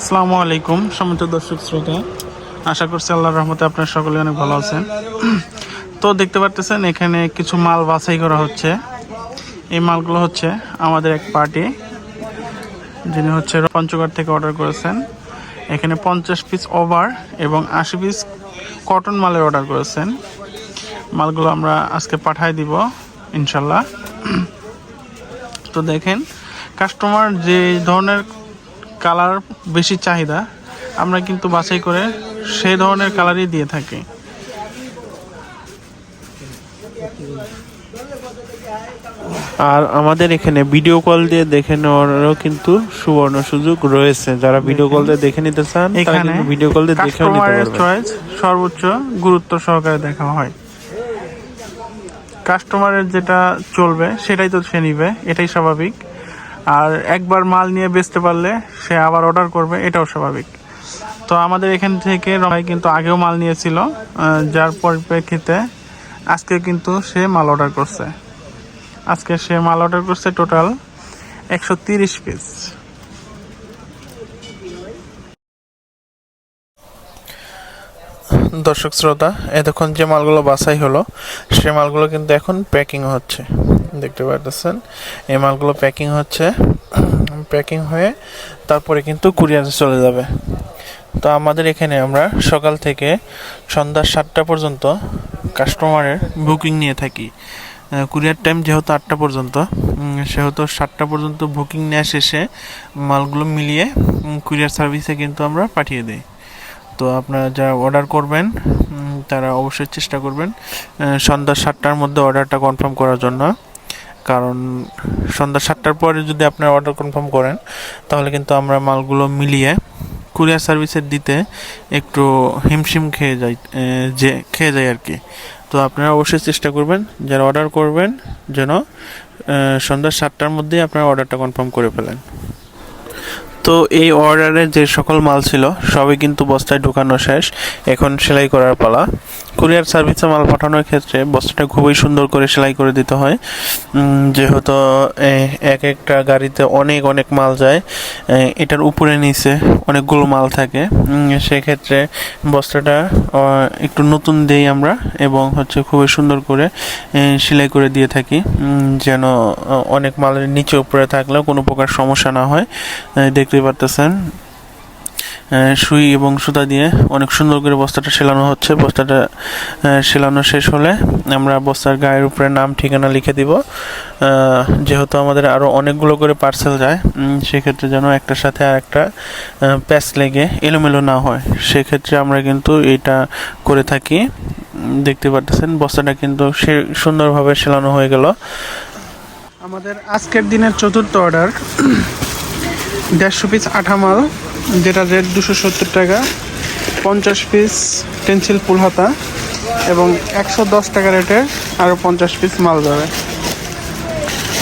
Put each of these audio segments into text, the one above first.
আসসালামু আলাইকুম সমৃদ্ধ দর্শক শ্রোতা। আশা করছি আল্লাহর রহমতে আপনার সকলে অনেক ভালো আছেন। তো দেখতে পারতেছেন, এখানে কিছু মাল বাছাই করা হচ্ছে। এই মালগুলো হচ্ছে আমাদের এক পার্টি, যিনি হচ্ছে পঞ্চগড় থেকে অর্ডার করেছেন। এখানে পঞ্চাশ পিস ওভার এবং আশি পিস কটন মালের অর্ডার করেছেন। মালগুলো আমরা আজকে পাঠাই দিব ইনশাল্লাহ তো দেখেন কাস্টমার যে ধরনের কালার বেশি চাহিদা আমরা কিন্তু বাছাই করে সেই ধরনের কালারই দিয়ে থাকি। আর আমাদের এখানে ভিডিও কল দিয়ে দেখে নেওয়ারও কিন্তু সুবর্ণ সুযোগ রয়েছে। যারা ভিডিও কল দিয়ে দেখে নিতে চান এখানে ভিডিও কল দিয়ে দেখেও নিতে পারবেন। চয়েস সর্বোচ্চ গুরুত্ব সহকারে দেখা হয়। কাস্টমারের যেটা চলবে সেটাই তো সে নিবে এটাই স্বাভাবিক। আর একবার মাল নিয়ে বেচতে পারলে সে আবার অর্ডার করবে, এটাও স্বাভাবিক। তো আমাদের এখান থেকে রমাই কিন্তু আগেও মাল নিয়েছিল যার পরিপ্রেক্ষিতে আজকে কিন্তু সে মাল অর্ডার করছে। আজকে সে মাল অর্ডার করছে টোটাল একশো তিরিশ পিস দর্শক শ্রোতা, এতক্ষণ যে মালগুলো বাছাই হলো, সে মালগুলো কিন্তু এখন প্যাকিং হচ্ছে। দেখতে পারতেছেন। এই মালগুলো প্যাকিং হচ্ছে। প্যাকিং হয়ে তারপরে কিন্তু কুরিয়ারে চলে যাবে। তো আমাদের এখানে আমরা সকাল থেকে সন্ধ্যা সাতটা পর্যন্ত কাস্টমারের বুকিং নিয়ে থাকি। কুরিয়ার টাইম যেহেতু আটটা পর্যন্ত সেহেতু সাতটা পর্যন্ত বুকিং নেওয়া শেষে মালগুলো মিলিয়ে কুরিয়ার সার্ভিসে কিন্তু আমরা পাঠিয়ে দিই। তো আপনারা যারা অর্ডার করবেন তারা অবশ্যই চেষ্টা করবেন সন্ধ্যা সাতটার মধ্যে অর্ডারটা কনফার্ম করার জন্য। কারণ সন্ধ্যা সাতটার পরে যদি আপনারা অর্ডার কনফার্ম করেন, তাহলে কিন্তু আমরা মালগুলো মিলিয়ে কুরিয়ার সার্ভিসের দিতে একটু হিমশিম খেয়ে যাই যে, খেয়ে যায় আর কি তো আপনারা অবশ্যই চেষ্টা করবেন, যারা অর্ডার করবেন, যেন সন্ধ্যা সাতটার মধ্যেই আপনারা অর্ডারটা কনফার্ম করে ফেলেন। তো এই অর্ডারে যে সকল মাল ছিল, সবই কিন্তু বস্তায় ঢোকানো শেষ। এখন সেলাই করার পালা। কুরিয়ার সার্ভিসে মাল পাঠানোর ক্ষেত্রে বস্তাটা খুবই সুন্দর করে সেলাই করে দিতে হয়। যেহেতু এক একটা গাড়িতে অনেক অনেক মাল যায় এটার উপরে নিচে অনেকগুলো মাল থাকে। সেক্ষেত্রে বস্তাটা একটু নতুন দেই আমরা এবং হচ্ছে খুবই সুন্দর করে সেলাই করে দিয়ে থাকি। যেন অনেক মালের নিচে উপরে থাকলেও কোনো প্রকার সমস্যা না হয়। এই দেখতেই পারতেছেন। সুই এবং সুতা দিয়ে অনেক সুন্দর করে বস্তাটা সেলানো হচ্ছে। বস্তাটা সেলানো শেষ হলে আমরা বস্তার গায়ের উপরে নাম, ঠিকানা লিখে দিব। যেহেতু আমাদের আরও অনেকগুলো করে পার্সেল যায় সেক্ষেত্রে যেন একটার সাথে আর একটা প্যাচ লেগে এলোমেলো না হয়। সেক্ষেত্রে আমরা কিন্তু এটা করে থাকি। দেখতে পারতেছেন, বস্তাটা কিন্তু সে, সুন্দরভাবে সেলানো হয়ে গেল। আমাদের আজকের দিনের চতুর্থ অর্ডার দেড়শো পিস আঠা মাল যেটা রেট দুশো সত্তর টাকা, পঞ্চাশ পিস পেন্সিল ফুল হাতা এবং একশো দশ টাকা রেটের আরও পঞ্চাশ পিস মাল যাবে।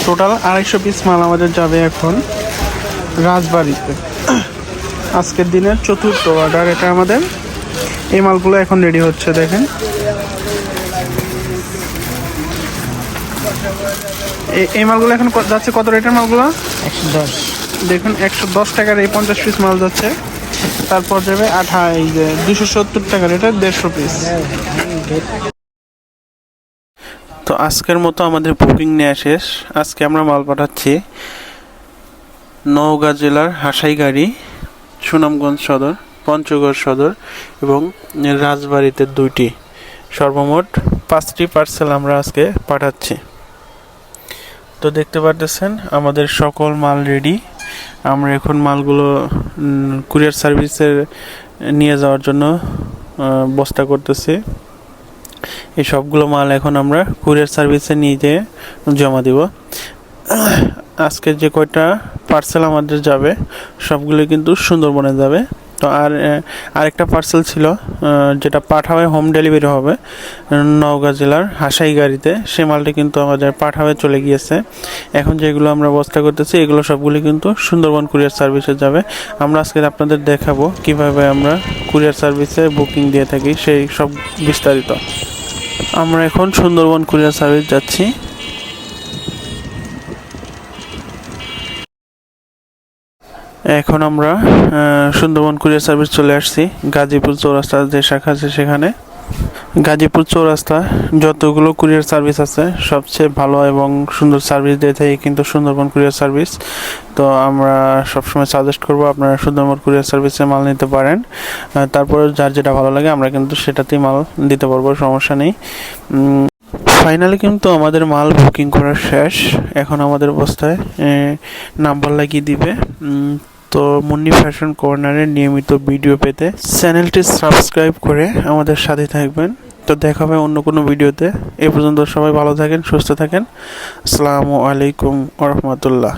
টোটাল আড়াইশো পিস মাল আমাদের যাবে এখন রাজবাড়িতে। আজকের দিনের চতুর্থ অর্ডার এটা আমাদের। এই মালগুলো এখন রেডি হচ্ছে, দেখেন। এই মালগুলো এখন যাচ্ছে কত রেটের মালগুলো? একশো দশ। দেখুন, একশো দশ টাকার এই পঞ্চাশ পিস মাল যাচ্ছে। তারপর যাবে আঠা এই যে দুশো সত্তর টাকার, এটা দেড়শো পিস তো আজকের মতো আমাদের বুকিং নেওয়া শেষ। আজকে আমরা মাল পাঠাচ্ছি নওগাঁ জেলার হাসাইগাড়ি, সুনামগঞ্জ সদর, পঞ্চগড় সদর এবং রাজবাড়িতে দুইটি। সর্বমোট পাঁচটি পার্সেল আমরা আজকে পাঠাচ্ছি। তো দেখতে পারতেছেন, আমাদের সকল মাল রেডি আমরা এখন মালগুলো কুরিয়ার সার্ভিসের নিয়ে যাওয়ার জন্য বস্তা করতেছি। এই সবগুলো মাল এখন আমরা কুরিয়ার সার্ভিসে নিয়ে যেয়ে জমা দিব। আজকে যে কয়টা পার্সেল আমাদের যাবে, সবগুলো কিন্তু সুন্দরবনে যাবে। তো আর আরেকটা পার্সেল ছিল যেটা পাঠাবে হোম ডেলিভারি হবে, নওগাঁ জেলার হাসাই গাড়িতে। সে মালটি কিন্তু আমাদের পাঠাবে চলে গিয়েছে। এখন যেগুলো আমরা বস্তা করতেছি, এগুলো সবগুলি কিন্তু সুন্দরবন কুরিয়ার সার্ভিসে যাবে। আমরা আজকে আপনাদের দেখাবো কীভাবে আমরা কুরিয়ার সার্ভিসে বুকিং দিয়ে থাকি, সেই সব বিস্তারিত। আমরা এখন সুন্দরবন কুরিয়ার সার্ভিস যাচ্ছি। এখন আমরা সুন্দরবন কুরিয়ার সার্ভিস চলে আসছি। গাজীপুর চৌরাস্তার যে শাখা আছে সেখানে। গাজীপুর চৌরাস্তা যতগুলো কুরিয়ার সার্ভিস আছে, সবচেয়ে ভালো এবং সুন্দর সার্ভিস দিয়ে থাকে কিন্তু সুন্দরবন কুরিয়ার সার্ভিস। তো আমরা সবসময় সাজেস্ট করব আপনারা সুন্দরবন কুরিয়ার সার্ভিসে মাল নিতে পারেন। তারপরে যার যেটা ভালো লাগে আমরা কিন্তু সেটাতেই মাল দিতে পারব, সমস্যা নেই। ফাইনালি কিন্তু আমাদের মাল বুকিং করা শেষ। এখন আমাদের অবস্থায় নাম্বার লাগিয়ে দিবে। তো মুন্নি ফ্যাশন কর্নারের নিয়মিত ভিডিও পেতে চ্যানেলটি সাবস্ক্রাইব করে আমাদের সাথে থাকবেন। তো দেখা হবে অন্য কোনো ভিডিওতে। এ পর্যন্ত সবাই ভালো থাকেন, সুস্থ থাকেন। আসসালামু আলাইকুম ওরহমতুল্লাহ